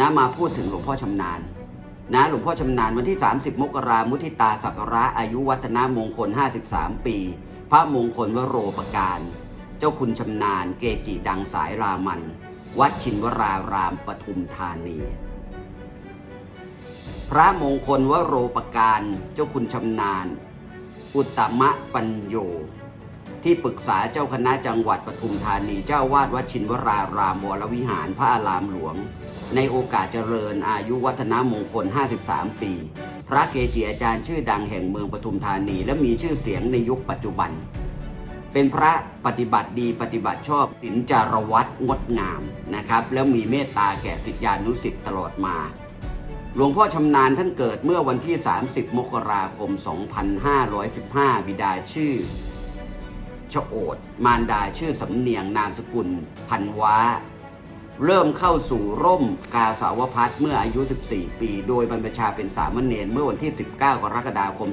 นะมาพูดถึงหลวงพ่อชำนาญนะหลวงพ่อชำนาญวันที่ 30 มกรามุทิตาสักระอายุวัฒนามงคล 53 ปี พระมงคลวโรปการ เจ้าคุณชำนาญเกจิดังสายรามัน วัดชินวรารามปทุมธานี พระมงคลวโรปการเจ้าคุณชำนาญ อุตตมะปัญโยที่ปรึกษาเจ้าคณะจังหวัดปทุมธานี เจ้าวาดวัดชินวรารามวรวิหารพระอารามหลวง ในโอกาสเจริญอายุวัฒนมงคล 53 ปี พระเกจิอาจารย์ชื่อดังแห่งเมืองปทุมธานี และมีชื่อเสียงในยุคปัจจุบัน เป็นพระปฏิบัติดีปฏิบัติชอบศีลจารวัตงดงามนะครับแล้วมีเมตตาแก่สิทธิานุสิ์ตลอดมาหลวงพ่อชำนาญท่านเกิดเมื่อวันที่ 30 มกราคม 2515 บิดาชื่อชโอดมารดาชื่อสำเนียงนามสกุล พันวา เริ่มเข้าสู่ร่มกาสาวพัฒเมื่ออายุ 14 ปี โดยบรรพชาเป็นสามเณรเมื่อวันที่ 19 กรกฎาคม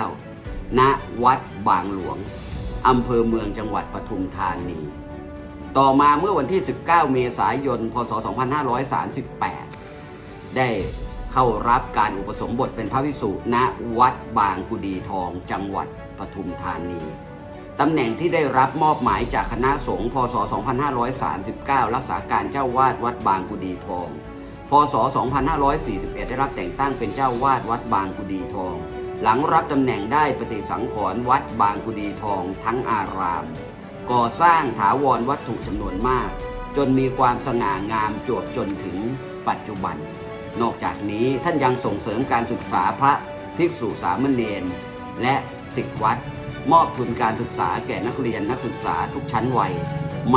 2529 ณ วัดบางหลวง อำเภอเมืองจังหวัดปทุมธานี ต่อมาเมื่อวันที่ 19 เมษายน พศ 2538 ได้เข้ารับการอุปสมบทเป็นพระวิสุณวัดบางกุดีทอง จังหวัดปทุมธานี ตำแหน่งที่ได้รับมอบหมายจากคณะสงฆ์พศ 2539 รักษาการเจ้าวาดวัดบางกุดีทอง พศ 2541 ได้รับแต่งตั้งเป็นเจ้าวาดวัดบางกุดีทอง หลังรับตำแหน่งได้ปฏิสังขรณ์วัดบางกุดีทองทั้งอาราม ก่อสร้างถาวรวัตถุจำนวนมาก จนมีความสง่างามจวบจนถึงปัจจุบัน นอกจากนี้ท่านยังส่งเสริมการศึกษาพระภิกษุสามเณรและสิทธิวัด มอบทุนการศึกษาแก่นักเรียนนักศึกษาทุกชั้นวัย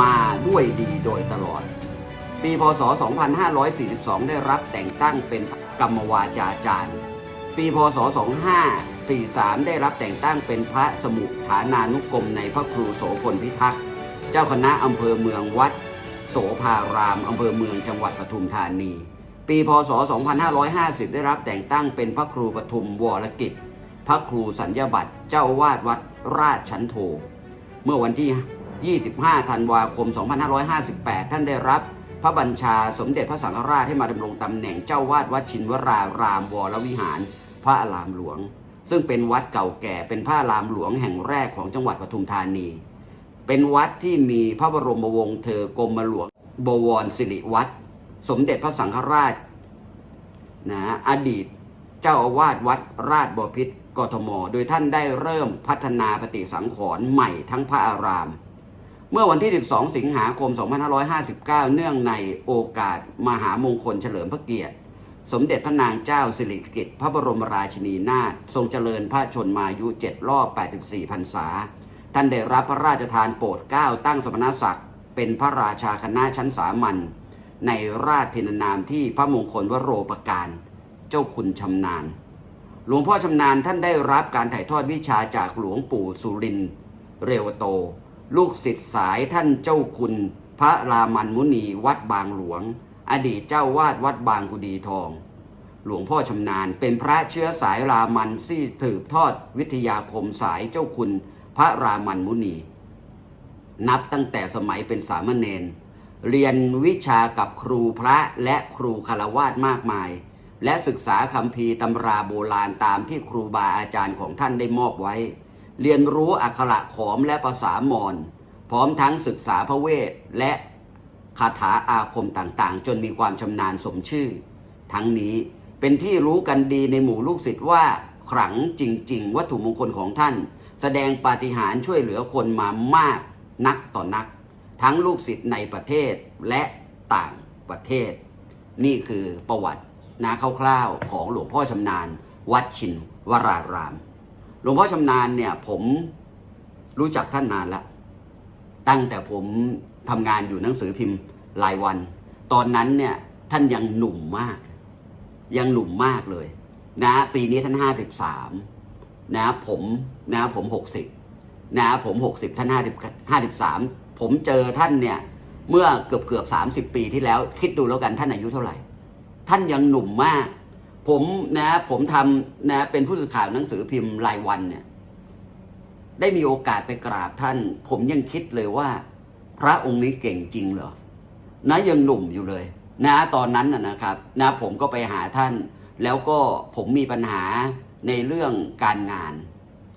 มาด้วยดีโดยตลอด ปีพศ 2542 ได้รับแต่งตั้งเป็นกรรมวาจาจารย์ ปีพศ 2543 ได้รับแต่งตั้งเป็นพระสมุฐานานุกรมในพระครูโสพลพิทักษ์ เจ้าคณะอำเภอเมืองวัด โสภารามอำเภอเมืองจังหวัดปทุมธานี ปีพศ 2550 ได้รับแต่งตั้งเป็นพระครูปทุมวรกิจ พระครูสัญญาบัตรเจ้าวาดวัด ราชชันโท เมื่อวันที่ 25 ธันวาคม 2558 ท่านได้รับพระบัญชาสมเด็จพระสังฆราชให้มาดำรงตำแหน่งเจ้าวาดวัดชินวรารามวรวิหาร พระอารามหลวง ซึ่งเป็นวัดเก่าแก่เป็นพระอารามหลวงแห่งแรกของจังหวัดปทุมธานี เป็นวัดที่มีพระบรมวงศ์เธอกรมหลวงบวรสิริวัดสมเด็จพระสังฆราชนะอดีตเจ้าอาวาสวัดราชบพิตร กทม โดยท่านได้เริ่มพัฒนาปฏิสังขรณ์ใหม่ทั้งพระอาราม เมื่อวันที่ 12 สิงหาคม 2559 เนื่องในโอกาสมหามงคลเฉลิมพระเกียรติ สมเด็จพระนางเจ้าสิริกิติ์พระบรมราชินีนาถทรงเจริญพระชนมายุ 7 รอบ 84 พรรษา ท่านได้รับพระราชทานโปรดเกล้าตั้งสมณศักดิ์เป็นพระราชาคณะชั้นสามัญในราชทินานามที่พระมงคลวโรปการ เจ้าคุณชำนาญ หลวงพ่อชำนาญท่านได้รับการถ่ายทอดวิชาจากหลวงปู่สุรินทร์เรวโต ลูกศิษย์สายท่านเจ้าคุณ พระรามันมุนีวัดบางหลวง อดีตเจ้าวาดวัดบางกุดีทอง หลวงพ่อชำนาญเป็นพระเชื้อสายรามันที่ถืบทอดวิทยาคมสายเจ้าคุณ พระรามันมุนี นับตั้งแต่สมัยเป็นสามเณรเรียนวิชากับครูพระและครูคารวาสมากมาย และศึกษาคัมภีตำราโบราณตามที่ครูบาอาจารย์ของท่านได้มอบไว้ เรียนรู้อักขระขอมและภาษามอญพร้อมทั้งศึกษาพระเวทและคาถาอาคมต่างๆ จนมีความชำนาญสมชื่อ ทั้งนี้เป็นที่รู้กันดีในหมู่ลูกศิษย์ว่าขลังจริง ๆ วัตถุมงคลของท่าน แสดงปาฏิหาริย์ช่วยเหลือคนมามากนักต่อนัก ทั้งลูกศิษย์ในประเทศและต่างประเทศ นี่คือประวัติ นะคร่าวๆของหลวงพ่อชำนาญ วัดชินวราราม หลวงพ่อชำนาญเนี่ยผมรู้จักท่านนานแล้วตั้งแต่ผมทำงานอยู่หนังสือพิมพ์รายวัน ตอนนั้นเนี่ยท่านยังหนุ่มมาก ยังหนุ่มมากเลย นะปีนี้ท่านห้าสิบสามนะผมนะผมหกสิบนะผมหกสิบท่านห้าสิบห้าสิบสามผมเจอท่านเนี่ยเมื่อเกือบเกือบสามสิบปีที่แล้ว คิดดูแล้วกันท่านอายุเท่าไหร่ ท่านยังหนุ่มมาก ผมนะผมทำนะเป็นผู้สื่อข่าวหนังสือพิมพ์รายวันเนี่ยได้มีโอกาสไปกราบท่าน ผมยังคิดเลยว่า พระองค์นี้เก่งจริงเหรอนะยังหนุ่มอยู่เลย นะตอนนั้นนะครับ นะผมก็ไปหาท่าน แล้วก็ผมมีปัญหาในเรื่องการงาน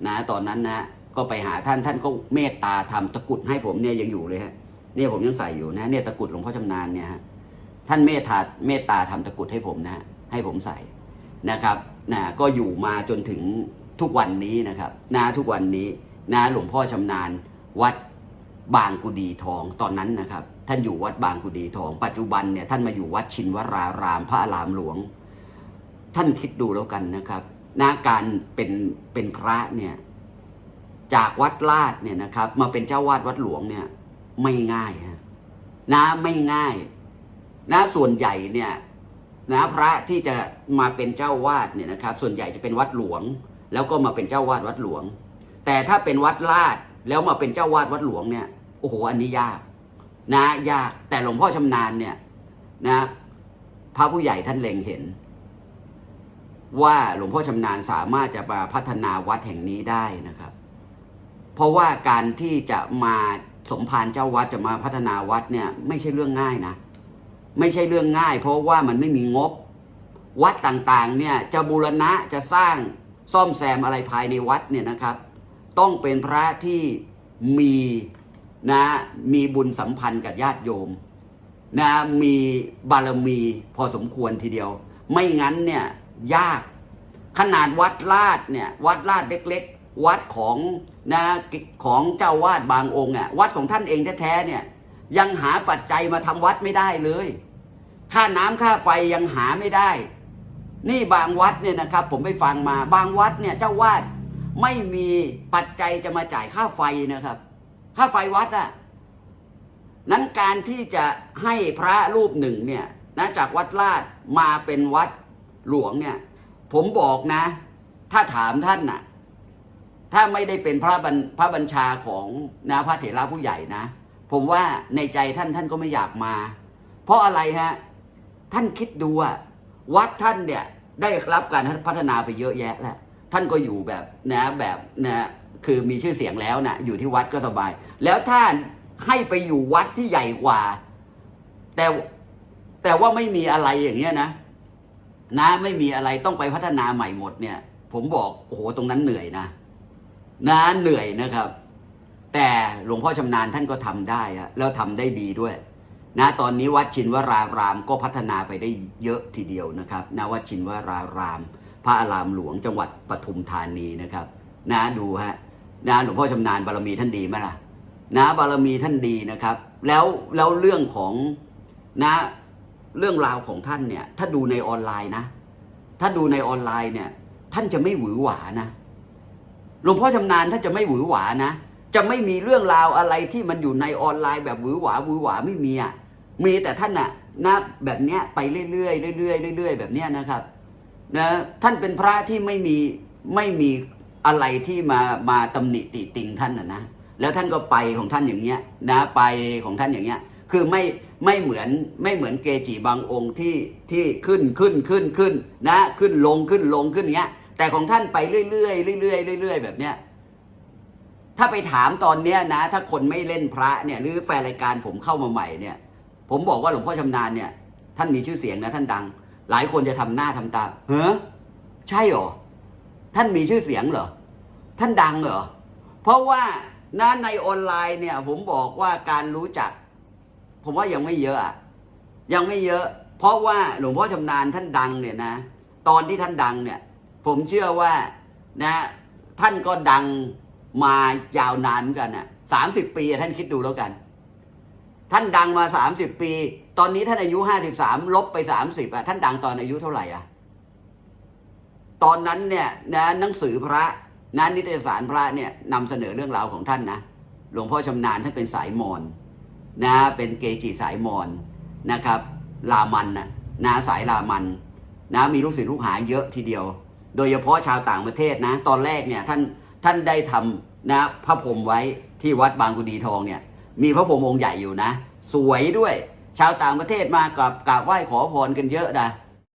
นะตอนนั้นนะก็ไปหาท่านท่านก็เมตตาทำตะกุดให้ผมเนี่ยยังอยู่เลยฮะเนี่ยผมยังใส่อยู่นะเนี่ยตะกุดหลวงพ่อชำนาญเนี่ยฮะ ท่านเมตตาเมตตาทำตะกรุดให้ผมนะฮะให้ผมใส่นะครับนะก็อยู่มาจนถึงทุกวันนี้นะครับนะทุกวันนี้นะหลวงพ่อชำนาญวัดบางกุดีทองตอนนั้นนะครับ ท่านอยู่วัดบางกุดีทอง ปัจจุบันเนี่ยท่านมาอยู่วัดชินวรารามพระอารามหลวง ท่านคิดดูแล้วกันนะครับนาการเป็นเป็นพระเนี่ยจากวัดลาดเนี่ยนะครับ มาเป็นเจ้าวาดวัดหลวงเนี่ยไม่ง่ายฮะนะไม่ง่าย นะส่วนใหญ่เนี่ยนะพระที่จะมาเป็นเจ้าวาดเนี่ยนะครับ ส่วนใหญ่จะเป็นวัดหลวง แล้วก็มาเป็นเจ้าวาดวัดหลวง แต่ถ้าเป็นวัดลาดแล้วมาเป็นเจ้าวาดวัดหลวงเนี่ยโอ้โหอันนี้ยากนะยากแต่หลวงพ่อชำนาญเนี่ยนะพระผู้ใหญ่ท่านเล็งเห็น ว่าหลวงพ่อชำนาญสามารถจะมาพัฒนาวัดแห่งนี้ได้นะครับ เพราะว่าการที่จะมาสมภารเจ้าวัดจะมาพัฒนาวัดเนี่ยไม่ใช่เรื่องง่ายนะ ไม่ใช่เรื่องง่าย เพราะว่ามันไม่มีงบ วัดต่างๆเนี่ยจะบูรณะจะสร้างซ่อมแซมอะไรภายในวัดเนี่ยนะครับ ต้องเป็นพระที่มีนะมีบุญสัมพันธ์กับญาติโยมนะมีบารมีพอสมควรทีเดียว ไม่งั้นเนี่ยยากขนาดวัดลาดเนี่ยวัดลาดเล็ก ๆ วัดของนะของเจ้าวาดบางองค์อะวัดของท่านเองแท้ๆเนี่ย ยังหาปัจจัยมาทำวัดไม่ได้เลย ค่าน้ำค่าไฟยังหาไม่ได้ นี่บางวัดเนี่ยนะครับ ผมไปฟังมา บางวัดเนี่ยเจ้าวาดไม่มีปัจจัยจะมาจ่ายค่าไฟนะครับ ค่าไฟวัดอะนั้นการที่จะให้พระรูปหนึ่งเนี่ยนะจากวัดลาดมาเป็นวัดหลวงเนี่ย ผมบอกนะ ถ้าถามท่านน่ะ ถ้าไม่ได้เป็นพระบัญพระบัญชาของนะพระเถระผู้ใหญ่นะ ผมว่าในใจท่านท่านก็ไม่อยากมา เพราะอะไรฮะ ท่านคิดดูอะวัดท่านเนี่ยได้รับการพัฒนาไปเยอะแยะแล้วท่านก็อยู่แบบนะแบบนะคือมีชื่อเสียงแล้วนะอยู่ที่วัดก็สบาย แล้วท่านให้ไปอยู่วัดที่ใหญ่กว่า แต่แต่ว่าไม่มีอะไรอย่างเงี้ยนะ นะไม่มีอะไรต้องไปพัฒนาใหม่หมดเนี่ย ผมบอกโอ้โหตรงนั้นเหนื่อยนะ นะเหนื่อยนะครับ แต่หลวงพ่อชำนาญท่านก็ทำได้อะแล้วทำได้ดีด้วยนะตอนนี้วัดชินวรารามก็พัฒนาไปได้เยอะทีเดียวนะครับนะวัดชินวราราม พระอารามหลวงจังหวัดปทุมธานีนะครับ นะดูฮะนะหลวงพ่อชำนาญบารมีท่านดีไหมล่ะนะบารมีท่านดีนะครับ แล้วแล้วเรื่องของนะเรื่องราวของท่านเนี่ยถ้าดูในออนไลน์นะ ถ้าดูในออนไลน์เนี่ย ท่านจะไม่หวือหวานะหลวงพ่อชำนาญท่านจะไม่หวือหวานะ จะไม่มีเรื่องราวอะไรที่มันอยู่ในออนไลน์แบบหวือหวาหวือหวาไม่มีอะมีแต่ท่านน่ะนะแบบเนี้ยไปเรื่อยๆเรื่อยๆเรื่อยๆแบบเนี้ยนะครับนะท่านเป็นพระที่ไม่มีไม่มีอะไรที่มามาตำหนิติติงท่านนะนะแล้วท่านก็ไปของท่านอย่างเงี้ยนะไปของท่านอย่างเงี้ยคือไม่ไม่เหมือนไม่เหมือนเกจิบางองค์ที่ที่ขึ้นขึ้นขึ้นขึ้นนะขึ้นลงขึ้นลงขึ้นเงี้ยแต่ของท่านไปเรื่อยๆเรื่อยๆเรื่อยๆแบบเนี้ย ถ้าไปถามตอนเนี้ยนะ ถ้าคนไม่เล่นพระเนี่ยหรือแฟนรายการผมเข้ามาใหม่เนี่ย ผมบอกว่าหลวงพ่อชำนาญเนี่ย ท่านมีชื่อเสียงนะท่านดัง หลายคนจะทำหน้าทำตาเฮ้อใช่เหรอท่านมีชื่อเสียงเหรอท่านดังเหรอเพราะว่านะในออนไลน์เนี่ย ผมบอกว่าการรู้จัก ผมว่ายังไม่เยอะอะยังไม่เยอะ เพราะว่าหลวงพ่อชำนาญท่านดังเนี่ยนะ ตอนที่ท่านดังเนี่ย ผมเชื่อว่านะ ท่านก็ดัง มายาวนานเหมือนกันน่ะสามสิบปีอะท่านคิดดูแล้วกัน ท่านดังมาสามสิบปี ตอนนี้ท่านอายุห้าสิบสามลบไปสามสิบอะท่านดังตอนอายุเท่าไหร่อะตอนนั้นเนี่ยนะหนังสือพระนะนิตยสารพระเนี่ยนำเสนอเรื่องราวของท่านนะหลวงพ่อชำนาญท่านเป็นสายมอญนะเป็นเกจิสายมอญนะครับลามันนะนะสายลามันนะมีลูกศิษย์ลูกหาเยอะทีเดียว โดยเฉพาะชาวต่างประเทศนะ ตอนแรกเนี่ยท่าน ท่านได้ทำนะพระพรหมไว้ที่วัดบางกุดีทองเนี่ยมีพระพรหมองค์ใหญ่อยู่นะ สวยด้วย ชาวต่างประเทศมากราบกราบไหว้ขอพรกันเยอะนะ